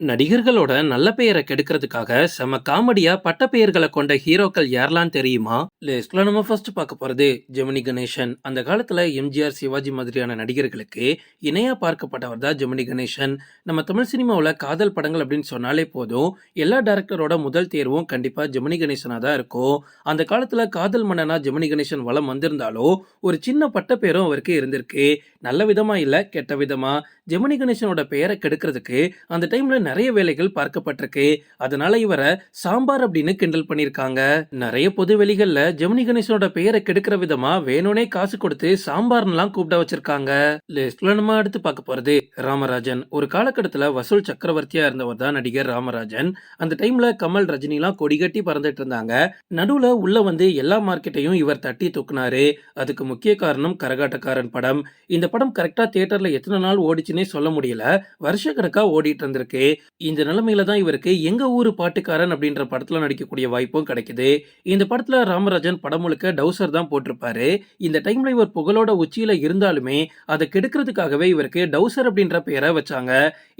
நடிகர்களோட நல்ல பெயரை கெடுக்கிறதுக்காக செம காமெடியா பட்ட பெயர்களை கொண்ட ஹீரோக்கள் யாரெல்லாம் தெரியுமா? லிஸ்ட்ல நம்ம ஃபர்ஸ்ட் பார்க்க போறது ஜெமினி கணேசன். அந்த காலத்துல எம்ஜிஆர் சிவாஜி மாதிரியான நடிகர்களுக்கு இணையா பார்க்கப்பட்டவர் தான் ஜெமினி கணேசன். நம்ம தமிழ் சினிமாவில் காதல் படங்கள் அப்படின்னு சொன்னாலே போதும் எல்லா டேரக்டரோட முதல் தேர்வும் கண்டிப்பா ஜெமினி கணேசனா தான் இருக்கும். அந்த காலத்துல காதல் மன்னனா ஜெமினி கணேசன் வளம் வந்திருந்தாலும் ஒரு சின்ன பட்ட பெயரும் அவருக்கு இருந்திருக்கு. நல்ல விதமா இல்ல கெட்ட விதமா? ஜெமினி கணேசனோட பெயரை கெடுக்கிறதுக்கு அந்த டைம்ல நிறைய வேலைகள் பார்க்கப்பட்டிருக்கு. அதனால இவரை சாம்பார் அப்படின்னு கிண்டல் பண்ணிருக்காங்க நிறைய பொது வெளிகள்ல ஜெமினி கணேசனோட பெயரை கெடுக்கிற விதமா வேணும்னே காசு கொடுத்து சாம்பார்லாம் கூப்பிட வச்சிருக்காங்க. லிஸ்ட்ல நம்ம அடுத்து பார்க்க போறது ராமராஜன். ஒரு காலகட்டத்துல வசூல் சக்கரவர்த்தியா இருந்தவர் தான் நடிகர் ராமராஜன். அந்த டைம்ல கமல் ரஜினிலாம் கொடிகட்டி பறந்துட்டு இருந்தாங்க. நடுவுல உள்ள வந்து எல்லா மார்க்கெட்டையும் இவர் தட்டி தூக்குனாரு. அதுக்கு முக்கிய காரணம் கரகாட்டக்காரன் படம். இந்த படம் கரெக்டா தியேட்டர்ல எத்தனை நாள் ஓடிச்சுன்னே சொல்ல முடியல. வருஷ கணக்கா ஓடிட்டு இருந்திருக்கு. இந்த நிலைமையில தான் இவருக்கு எங்க ஊரு பாட்டுக்காரன் அப்படின்ற படத்துல நடிக்கக்கூடிய வாய்ப்பும் கிடைக்குது. இந்த படத்துல ராமராஜன் படம் முழுக்க டவுசர் தான் போட்டிருப்பாரு. இந்த டைம்ல இவர் புகழோட உச்சியில இருந்தாலுமே அதை கெடுக்கிறதுக்காகவே இவருக்கு டவுசர் அப்படின்ற பெயரை வச்சாங்க.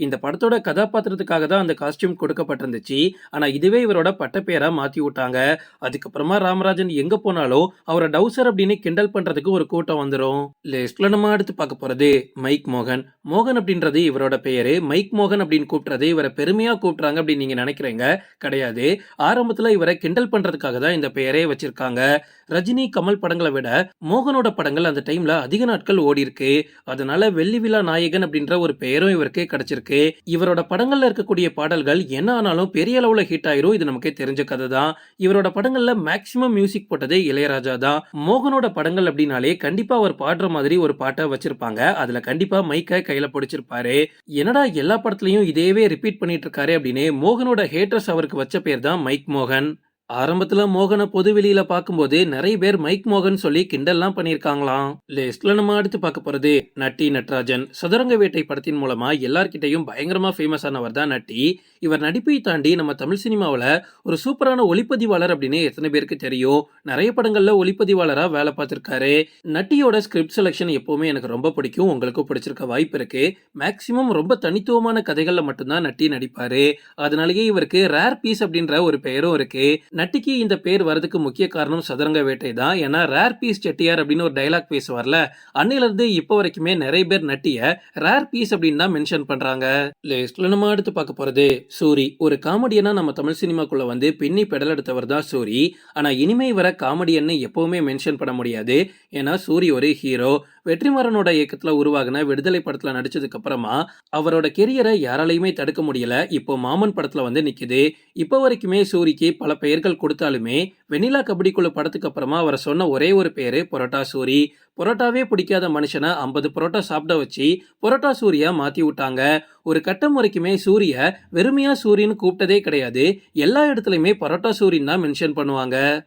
இந்த படத்தோட கதாபாத்திரத்துக்காக தான் அந்த காஸ்டியூம் கொடுக்கப்பட்டிருந்துச்சு. ஆனா இதுவே இவரோட பட்ட பெயரா மாத்தி விட்டாங்க. அதுக்கப்புறமா ராமராஜன் எங்க போனாலும் அவரை டவுசர் அப்படின்னு கிண்டல் பண்றதுக்கு ஒரு கூட்டம் வந்துரும். லிஸ்ட்ல நம்ம அடுத்து பார்க்க போறது மைக் மோகன். மோகன் அப்படின்றது இவரோட பெயரு. மைக் மோகன் அப்படின்னு கூப்பிடுறது இவரை பெருமையா கூப்பிட்றாங்க அப்படின்னு நீங்கள் நினைக்கிறீங்க? கிடையாது. ஆரம்பத்துல இவரை கிண்டல் பண்ணுறதுக்காக தான் இந்த பெயரே வச்சிருக்காங்க. ரஜினி கமல் படங்களை விட மோகனோட படங்கள் அந்த டைமில் அதிக நாட்கள் ஓடி இருக்கு. அதனால வெள்ளி விழா நாயகன் அப்படின்ற ஒரு பெயரும் இவருக்கு கிடைச்சிருக்கு. இவரோட படங்களில் இருக்கக்கூடிய பாடல்கள் என்ன ஆனாலும் பெரிய அளவுல ஹிட் ஆயிரும். இது நமக்கே தெரிஞ்ச கதை தான். இவரோட படங்கள்ல மேக்சிமம் மியூசிக் போட்டதே இளையராஜா தான். மோகனோட படங்கள் அப்படின்னாலே கண்டிப்பா அவர் பாடுற மாதிரி ஒரு பாட்டை வச்சிருப்பாங்க. அதுல கண்டிப்பா மைக்கை கையில பிடிச்சிருப்பாரு. என்னடா எல்லா படத்துலையும் இதேவே ரிப்பீட் பண்ணிட்டு இருக்காரு அப்படின்னு மோகனோட ஹேட்டர்ஸ் அவருக்கு வச்ச பேர் தான் மைக் மோகன். ஆரம்பத்துல மோகனை பொது வெளியில பார்க்கும்போது நிறைய பேர் மைக் மோகன் சொல்லி கிண்டல்லாம் பண்ணியிருக்காங்களாம். லிஸ்ட்ல நம்ம அடுத்து பார்க்க போறது நட்டி நட்ராஜன். சதுரங்க வேட்டை படத்தின் மூலமா எல்லார்கிட்டையும் பயங்கரமா ஃபேமஸ் ஆனவர் தான் நட்டி. இவர் நடிப்பை தாண்டி நம்ம தமிழ் சினிமாவில் ஒரு சூப்பரான ஒளிப்பதிவாளர் அப்படின்னு எத்தனை பேருக்கு தெரியும்? நிறைய படங்கள்ல ஒளிப்பதிவாளரா வேலை பார்த்திருக்காரு. நட்டியோட ஸ்கிரிப்ட் செலெக்ஷன் எப்பவுமே எனக்கு ரொம்ப பிடிக்கும். உங்களுக்கும் பிடிச்சிருக்க வாய்ப்பு இருக்கு. மேக்சிமம் ரொம்ப தனித்துவமான கதைகள்ல மட்டும்தான் நட்டி நடிப்பாரு. அதனாலேயே இவருக்கு ரேர் பீஸ் அப்படின்ற ஒரு பெயரும் இருக்கு. நட்டிக்கு இந்த பேர் வரதுக்கு முக்கிய காரணம் சதுரங்க வேட்டை தான். ஏன்னா ரேர் பீஸ் செட்டியார் அப்படின்னு ஒரு டைலாக் பேசுவார்ல அன்னையிலிருந்து இப்போ வரைக்குமே நிறைய பேர் நட்டிய ரேர் பீஸ் அப்படின்னு தான் மென்ஷன் பண்றாங்க. லிஸ்ட்ல நம்ம அடுத்து பார்க்க போறது சூரி. ஒரு காமெடியனா நம்ம தமிழ் சினிமாக்குள்ள வந்து பின்னி பெடல் எடுத்தவர் தான் சூரி. ஆனா இனிமே வர காமெடியன்னு எப்பவுமே மென்ஷன் பண்ண முடியாது. ஏன்னா சூரி ஒரு ஹீரோ வெற்றிமாறனோட இயக்கத்துல உருவாகின விடுதலை படத்துல நடிச்சதுக்கு அப்புறமா அவரோட கெரியரை யாராலையுமே தடுக்க முடியல. இப்போ மாமன் படத்துல வந்து நிக்குது. இப்போ வரைக்குமே சூரிக்கு பல பெயர்கள் கொடுத்தாலுமே வெண்ணிலா கபடிக்குழு படத்துக்கு அப்புறமா அவரை சொன்ன ஒரே ஒரு பேரு பொரோட்டா சூரி. பொரோட்டாவே பிடிக்காத மனுஷனை ஐம்பது பொரோட்டா சாப்பிட வச்சு பொரோட்டா சூரியா மாத்தி விட்டாங்க. ஒரு கட்டம் வரைக்குமே சூரிய வெறுமையா சூரியன்னு கூப்பிட்டதே கிடையாது. எல்லா இடத்துலயுமே பரோட்டா சூரியன் தான் மென்ஷன் பண்ணுவாங்க.